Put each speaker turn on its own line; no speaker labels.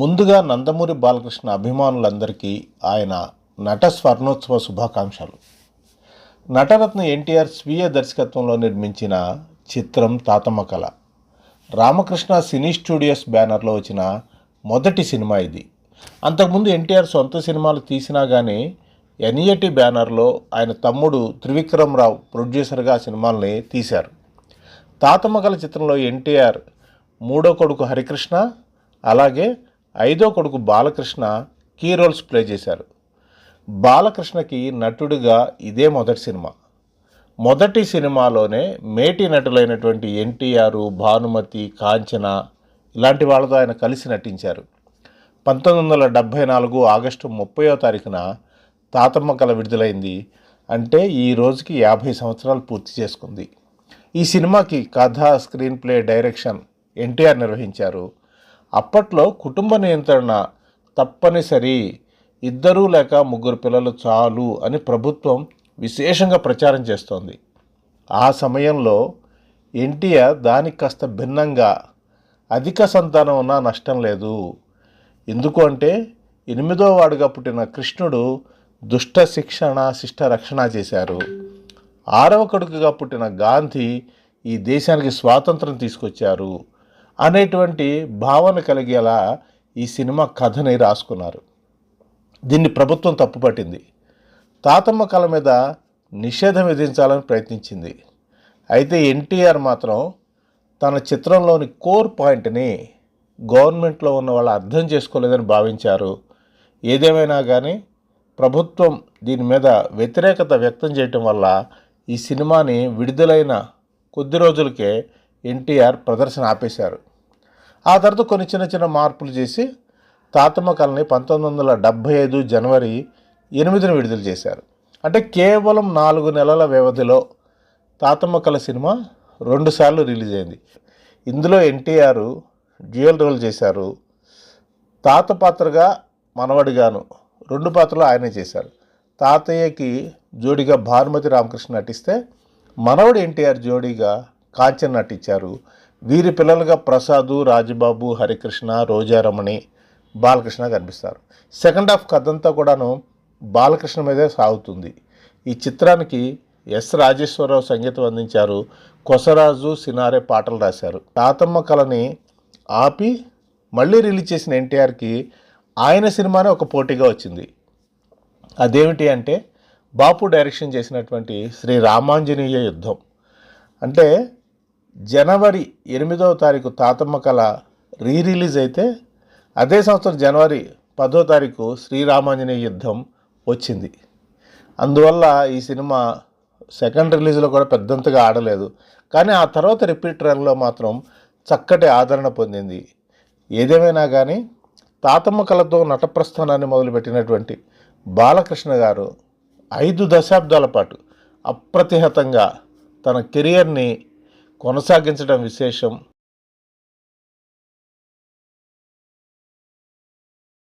ముందుగా నందమూరి బాలకృష్ణ అభిమానులందరికీ ఆయన నట స్వర్ణోత్సవ శుభాకాంక్షలు. నటరత్న ఎన్టీఆర్ స్వీయ దర్శకత్వంలో నిర్మించిన చిత్రం తాతమ్మ కళ. రామకృష్ణ సినీ స్టూడియోస్ బ్యానర్లో వచ్చిన మొదటి సినిమా ఇది. అంతకుముందు ఎన్టీఆర్ సొంత సినిమాలు తీసినా కానీ ఎన్ఈటి బ్యానర్లో ఆయన తమ్ముడు త్రివిక్రమరావు ప్రొడ్యూసర్గా సినిమాల్ని తీశారు. తాతమ్మ కళ చిత్రంలో ఎన్టీఆర్ మూడో కొడుకు హరికృష్ణ అలాగే ఐదో కొడుకు బాలకృష్ణ కీ రోల్స్ ప్లే చేశారు. బాలకృష్ణకి నటుడిగా ఇదే మొదటి సినిమా. మొదటి సినిమాలోనే మేటి నటులైనటువంటి ఎన్టీఆర్ భానుమతి కాంచన ఇలాంటి వాళ్ళతో ఆయన కలిసి నటించారు. పంతొమ్మిది వందల డెబ్భై నాలుగు ఆగస్టు ముప్పయో తారీఖున తాతమ్మ కళ విడుదలైంది. అంటే ఈ రోజుకి యాభై సంవత్సరాలు పూర్తి చేసుకుంది. ఈ సినిమాకి కథ స్క్రీన్ ప్లే డైరెక్షన్ ఎన్టీఆర్ నిర్వహించారు. అప్పట్లో కుటుంబ నియంత్రణ తప్పనిసరి. ఇద్దరూ లేక ముగ్గురు పిల్లలు చాలు అని ప్రభుత్వం విశేషంగా ప్రచారం చేస్తోంది. ఆ సమయంలో ఎన్టీఆర్ దానికి కాస్త భిన్నంగా అధిక సంతానం ఉన్నా నష్టం లేదు. ఎందుకు అంటే ఎనిమిదో వాడుగా పుట్టిన కృష్ణుడు దుష్ట శిక్షణ శిష్ట రక్షణ చేశారు. ఆరవ కొడుకుగా పుట్టిన గాంధీ ఈ దేశానికి స్వాతంత్రం తీసుకొచ్చారు. అనేటువంటి భావన కలిగేలా ఈ సినిమా కథని రాసుకున్నారు. దీన్ని ప్రభుత్వం తప్పుపట్టింది. తాతమ్మ కళ మీద నిషేధం విధించాలని ప్రయత్నించింది. అయితే ఎన్టీఆర్ మాత్రం తన చిత్రంలోని కోర్ పాయింట్ని గవర్నమెంట్లో ఉన్న వాళ్ళు అర్థం చేసుకోలేదని భావించారు. ఏదేమైనా కానీ ప్రభుత్వం దీని మీద వ్యతిరేకత వ్యక్తం చేయటం వల్ల ఈ సినిమాని విడుదలైన కొద్ది రోజులకే ఎన్టీఆర్ ప్రదర్శన ఆపేశారు. ఆ తర్వాత కొన్ని చిన్న చిన్న మార్పులు చేసి తాతమ్మ కళని పంతొమ్మిది వందల డెబ్భై ఐదు జనవరి ఎనిమిదిన విడుదల చేశారు. అంటే కేవలం నాలుగు నెలల వ్యవధిలో తాతమ్మ కళ సినిమా రెండుసార్లు రిలీజ్ అయింది. ఇందులో ఎన్టీఆర్ డ్యూయల్ రోల్ చేశారు. తాత పాత్రగా మనవడిగాను రెండు పాత్రలు ఆయనే చేశారు. తాతయ్యకి జోడిగా భానుమతి రామకృష్ణ నటిస్తే మనవడు ఎన్టీఆర్ జోడీగా కాంచన్ నటించారు వీరి పిల్లలుగా ప్రసాదు రాజబాబు హరికృష్ణ రోజారమణి బాలకృష్ణ కనిపిస్తారు. సెకండ్ హాఫ్ కథంతా కూడాను బాలకృష్ణ మీదే సాగుతుంది. ఈ చిత్రానికి ఎస్ రాజేశ్వరరావు సంగీతం అందించారు. కొసరాజు సినారే పాటలు రాశారు. తాతమ్మ కళని ఆపి మళ్ళీ రిలీజ్ చేసిన ఎన్టీఆర్కి ఆయన సినిమానే ఒక పోటీగా వచ్చింది. అదేమిటి అంటే బాపు డైరెక్షన్ చేసినటువంటి శ్రీ రామాంజనేయ యుద్ధం. అంటే జనవరి ఎనిమిదవ తారీఖు తాతమ్మ కళ రీ రిలీజ్ అయితే అదే సంవత్సరం జనవరి పదో తారీఖు శ్రీరామాంజనేయ యుద్ధం వచ్చింది. అందువల్ల ఈ సినిమా సెకండ్ రిలీజ్లో కూడా పెద్దంతగా ఆడలేదు. కానీ ఆ తర్వాత రిపీట్ రన్లో మాత్రం చక్కటి ఆదరణ పొందింది. ఏదేమైనా కానీ తాతమ్మ కళతో నటప్రస్థానాన్ని మొదలుపెట్టినటువంటి బాలకృష్ణ గారు ఐదు దశాబ్దాల పాటు అప్రతిహతంగా తన కెరియర్ని కొనసాగించడం విశేషం.